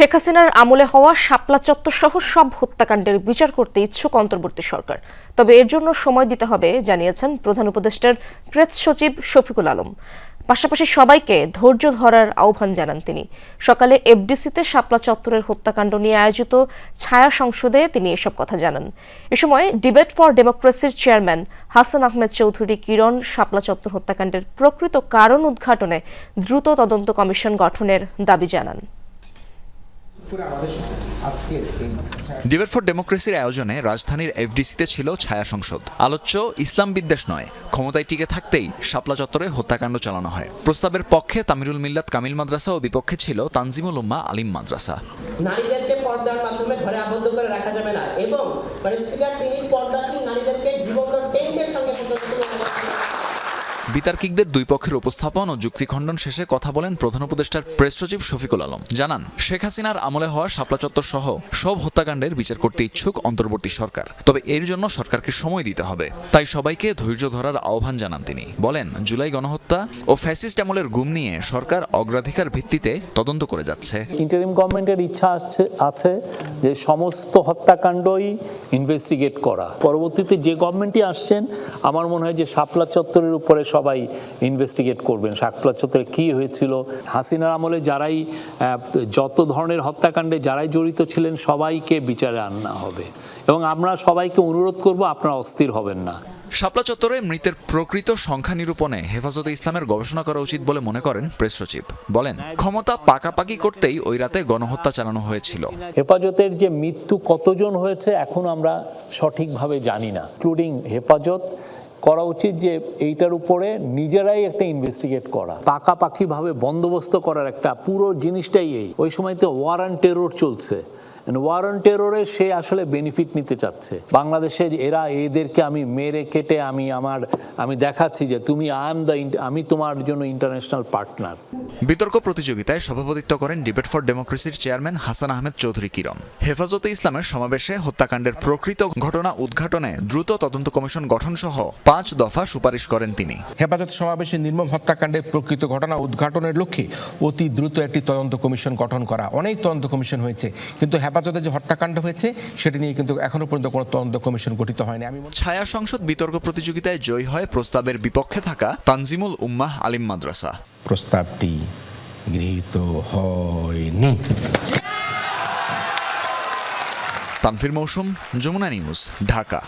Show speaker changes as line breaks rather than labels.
শেখ হাসিনার আমলে হওয়া শাপলা চত্বর সহ সব হত্যাকাণ্ডের বিচার করতে ইচ্ছুক অন্তর্বর্তী সরকার। তবে এর জন্য সময় দিতে হবে, জানিয়েছেন প্রধান উপদেষ্টার প্রেস সচিব শফিকুল আলম। পাশাপাশি সবাইকে ধৈর্য ধরার আহ্বান জানান তিনি। সকালে এফডিসিতে শাপলা চত্বরের হত্যাকাণ্ড নিয়ে আয়োজিত ছায়া সংসদে তিনি এসব কথা জানান। এ সময় ডিবেট ফর ডেমোক্রেসির চেয়ারম্যান হাসান আহমেদ চৌধুরী কিরণ শাপলা চত্বর হত্যাকাণ্ডের প্রকৃত কারণ উদ্ঘাটনে দ্রুত তদন্ত কমিশন গঠনের দাবি জানান
পুরো আমাদের আজকে এই
ডিবেট ফর ডেমোক্রেসির আয়োজনে রাজধানীর এফডিসিতে ছিল ছায়া সংসদ। আলোচ্য ইসলাম বিদ্বেষ নয় ক্ষমতায় টিকে থাকতেই শাপলা চত্বরে হত্যাকাণ্ড চালানো হয়। প্রস্তাবের পক্ষে তামিরুল মিল্লাত কামিল মাদ্রাসা ও বিপক্ষে ছিল তানজিমুল উম্মা আলিম মাদ্রাসা।
নারীদেরকে পর্দার মাধ্যমে ঘরে আবদ্ধ করে রাখা যাবে না এবং মানে স্পিকার তিনি পর্দাশীল নারীদেরকে
বিতার্কিকদের দুই পক্ষের উপস্থাপন ও যুক্তি খণ্ডন শেষে কথা বলেন প্রধান উপদেষ্টার প্রেস সচিব শফিকুল আলম। জানান, শেখ হাসিনার আমলে হওয়া শাপলা চত্বর সহ সব হত্যাকাণ্ডের বিচার করতে ইচ্ছুক অন্তর্বর্তী সরকার। তবে এর জন্য সরকারকে সময় দিতে হবে। তাই সবাইকে ধৈর্য ধরার আহ্বান জানান তিনি। বলেন, জুলাই গণহত্যা ও ফ্যাসিস্ট আমলের গুম নিয়ে সরকার অগ্রাধিকার ভিত্তিতে তদন্ত করে যাচ্ছে।
ইন্টারিম গভর্নমেন্টের ইচ্ছা আছে আছে যে সমস্ত হত্যাকাণ্ডই ইনভেস্টিগেট করা। পরবর্তীতে যে গভর্নমেন্টই আসছেন, আমার মনে হয় যে শাপলা চত্বরের উপরে সবাই ইনভেস্টিগেট করবেন। শাপলা চত্বরে কী হয়েছিল? হাসিনার আমলে যারাই যত ধরনের হত্যাকাণ্ডে যারাই জড়িত ছিলেন সবাইকে বিচারে আনা হবে। এবং আমরা সবাইকে অনুরোধ করব আপনারা অস্থির হবেন না।
শাপলা চত্বরে মৃতের প্রকৃত সংখ্যা নিরূপণে হেফাজতে ইসলামের গবেষণা করা উচিত বলে মনে করেন প্রেস সচিব। বলেন ক্ষমতা পাকাপাকি করতেই ওই রাতে গণহত্যা চালানো হয়েছিল।
হেফাজতের যে মৃত্যু কতজন হয়েছে এখন আমরা সঠিকভাবে জানি না ইনক্লুডিং হেফাজত করা উচিত যে এইটার উপরে নিজেরাই একটা ইনভেস্টিগেট করা। পাকাপাকিভাবে বন্দোবস্ত করার একটা পুরো জিনিসটাই এই। ওই সময়তে ওয়ার অ্যান্ড টেরোর চলছে। ওয়ার অ্যান্ড টেররে সে আসলে বেনিফিট নিতে চাচ্ছে। বাংলাদেশে এরা এদেরকে আমি মেরে কেটে আমি আমার আমি দেখাচ্ছি যে তুমি আই এম দ্য আমি তোমার জন্য ইন্টারন্যাশনাল পার্টনার
বিতর্ক প্রতিযোগিতায় সভাপতিত্ব করেন ডিবেট ফর ডেমোক্রেসির চেয়ারম্যান হাসান আহমেদ চৌধুরী কিরণ। হেফাজতে ইসলামের সমাবেশে হত্যাকাণ্ডের প্রকৃত ঘটনা উদ্ঘাটনে দ্রুত তদন্ত কমিশন গঠন সহ পাঁচ দফা সুপারিশ করেন তিনি।
হেফাজত সমাবেশে নির্মম হত্যাকাণ্ডের প্রকৃত ঘটনা উদ্ঘাটনের লক্ষ্যে অতি দ্রুত একটি তদন্ত কমিশন গঠন করা। অনেক তদন্ত কমিশন হয়েছে কিন্তু হেফাজতে যে হত্যাকাণ্ড হয়েছে সেটি নিয়ে কিন্তু এখনও পর্যন্ত কোনো তদন্ত কমিশন গঠিত হয়নি। আমি
ছায়া সংসদ বিতর্ক প্রতিযোগিতায় জয়ী হয় প্রস্তাবের বিপক্ষে থাকা তানজিমুল উম্মাহ আলিম মাদ্রাসা।
প্রস্তাবটি গৃহীত হয়নি।
তানফির মৌসুম যমুনা নিউজ ঢাকা।